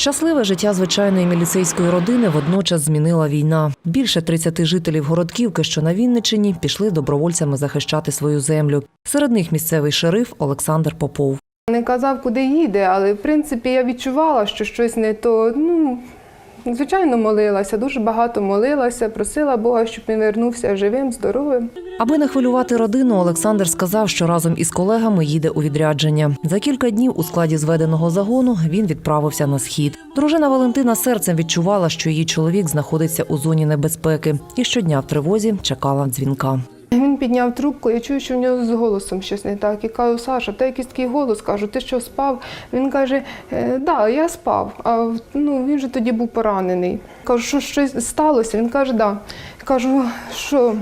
Щасливе життя звичайної міліцейської родини водночас змінила війна. Більше 30 жителів Городківки, що на Вінничині, пішли добровольцями захищати свою землю. Серед них місцевий шериф Олександр Попов. Не казав, куди їде, але в принципі я відчувала, що щось не то. Ну, звичайно, молилася, дуже багато молилася, просила Бога, щоб він вернувся живим, здоровим. Аби не хвилювати родину, Олександр сказав, що разом із колегами їде у відрядження. За кілька днів у складі зведеного загону він відправився на схід. Дружина Валентина серцем відчувала, що її чоловік знаходиться у зоні небезпеки, і щодня в тривозі чекала дзвінка. Він підняв трубку, я чую, що в нього з голосом щось не так. І кажу, Саша, тебе якийсь такий голос, кажу, ти що спав? Він каже, «Е, да, я спав. А ну, він же тоді був поранений. Кажу, що щось сталося? Він каже, да. Я кажу, що?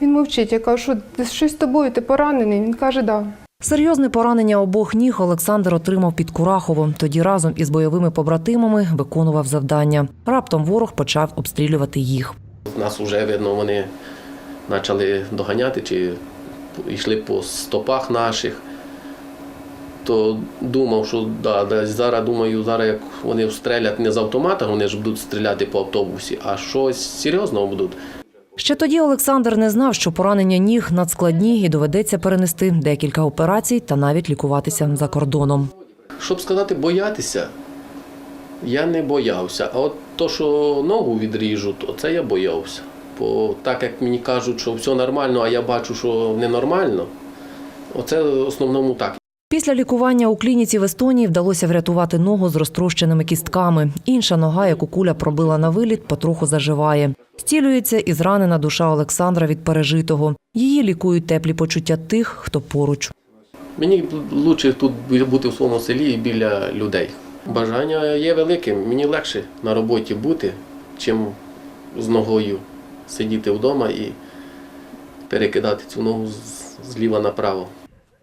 Він мовчить. Я кажу, що щось з тобою, ти поранений? Він каже, да. Серйозне поранення обох ніг Олександр отримав під Кураховом. Тоді разом із бойовими побратимами виконував завдання. Раптом ворог почав обстрілювати їх. Нас вже видно, вони почали доганяти чи йшли по стопах наших. То думав, що да, десь зараз думаю, зараз як вони стрелять не з автомата, вони ж будуть стріляти по автобусі, а щось серйозного будуть. Ще тоді Олександр не знав, що поранення ніг надскладні і доведеться перенести декілька операцій та навіть лікуватися за кордоном. Щоб сказати, боятися, я не боявся. А от то, що ногу відріжуть, це я боявся. Бо так як мені кажуть, що все нормально, а я бачу, що ненормально, оце в основному так. Після лікування у клініці в Естонії вдалося врятувати ногу з розтрощеними кістками. Інша нога, яку куля пробила на виліт, потроху заживає. Стілюється і зранена душа Олександра від пережитого. Її лікують теплі почуття тих, хто поруч. Мені краще тут бути в своєму селі і біля людей. Бажання є великим. Мені легше на роботі бути, чим з ногою сидіти вдома і перекидати цю ногу зліва направо.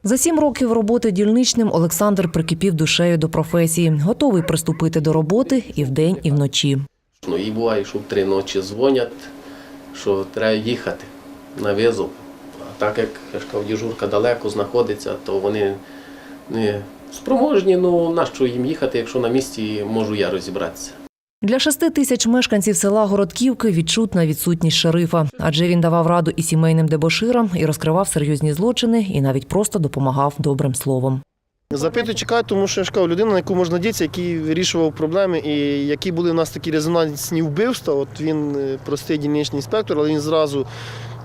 За сім років роботи дільничним Олександр прикипів душею до професії, готовий приступити до роботи і вдень, і вночі. Ну і буває, що в три ночі дзвонять, що треба їхати на визов. А так як я ж кажу, дежурка далеко знаходиться, то вони не спроможні, ну нащо їм їхати, якщо на місці можу я розібратися. Для шести тисяч мешканців села Городківки відчутна відсутність шерифа, адже він давав раду і сімейним дебоширам, і розкривав серйозні злочини, і навіть просто допомагав добрим словом. Запитую, чекаю, тому що я ж людина, на яку можна дітися, який вирішував проблеми, і які були в нас такі резонансні вбивства. От він е, простий дільничний інспектор, але він зразу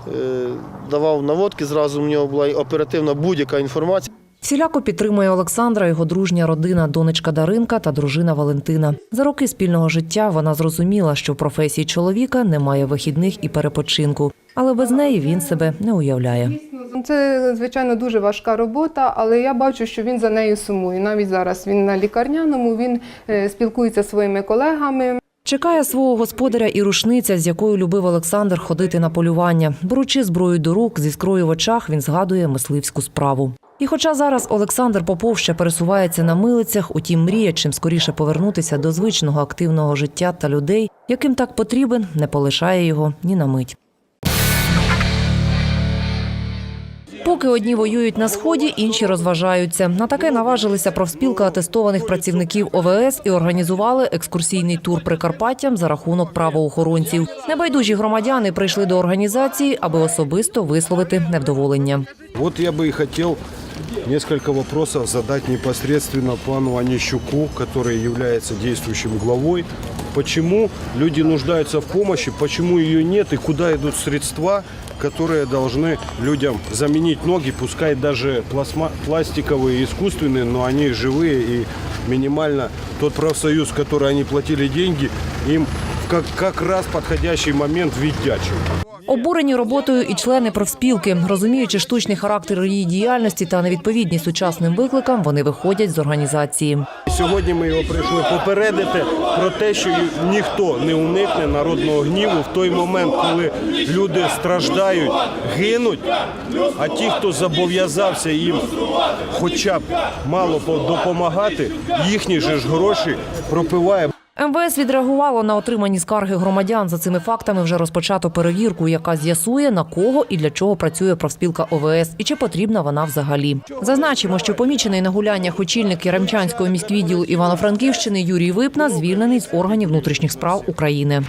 е, давав наводки, зразу в нього була оперативна будь-яка інформація. Всіляко підтримує Олександра його дружня родина, донечка Даринка та дружина Валентина. За роки спільного життя вона зрозуміла, що в професії чоловіка немає вихідних і перепочинку, але без неї він себе не уявляє. Це, звичайно, дуже важка робота, але я бачу, що він за нею сумує. Навіть зараз він на лікарняному, він е, спілкується зі своїми колегами. Чекає свого господаря і рушниця, з якою любив Олександр ходити на полювання. Беручи зброю до рук, зі іскрою в очах, він згадує мисливську справу. І хоча зараз Олександр Попов ще пересувається на милицях, утім мріє чим скоріше повернутися до звичного активного життя та людей, яким так потрібен, не полишає його ні на мить. Поки одні воюють на сході, інші розважаються. На таке наважилися профспілка атестованих працівників ОВС і організували екскурсійний тур Прикарпаттям за рахунок правоохоронців. Небайдужі громадяни прийшли до організації, аби особисто висловити невдоволення. Вот я бы и хотел несколько вопросов задать непосредственно пану Онищуку, который является действующим главой. Почему люди нуждаются в помощи, почему ее нет и куда идут средства, которые должны людям заменить ноги, пускай даже пластма- пластиковые, искусственные, но они живые и минимально тот профсоюз, который они платили деньги, им как, как раз подходящий момент віддячив. Обурені роботою і члени профспілки, розуміючи штучний характер її діяльності та невідповідність сучасним викликам, вони виходять з організації. Сьогодні ми його прийшли попередити про те, що ніхто не уникне народного гніву в той момент, коли люди страждають, гинуть. А ті, хто зобов'язався їм хоча б мало по- допомагати, їхні же ж гроші пропиває. МВС відреагувало на отримані скарги громадян. За цими фактами вже розпочато перевірку, яка з'ясує на кого і для чого працює профспілка ОВС і чи потрібна вона взагалі. Зазначимо, що помічений на гуляннях очільник Яремчанського міськвідділу Івано-Франківщини Юрій Випна звільнений з органів внутрішніх справ України.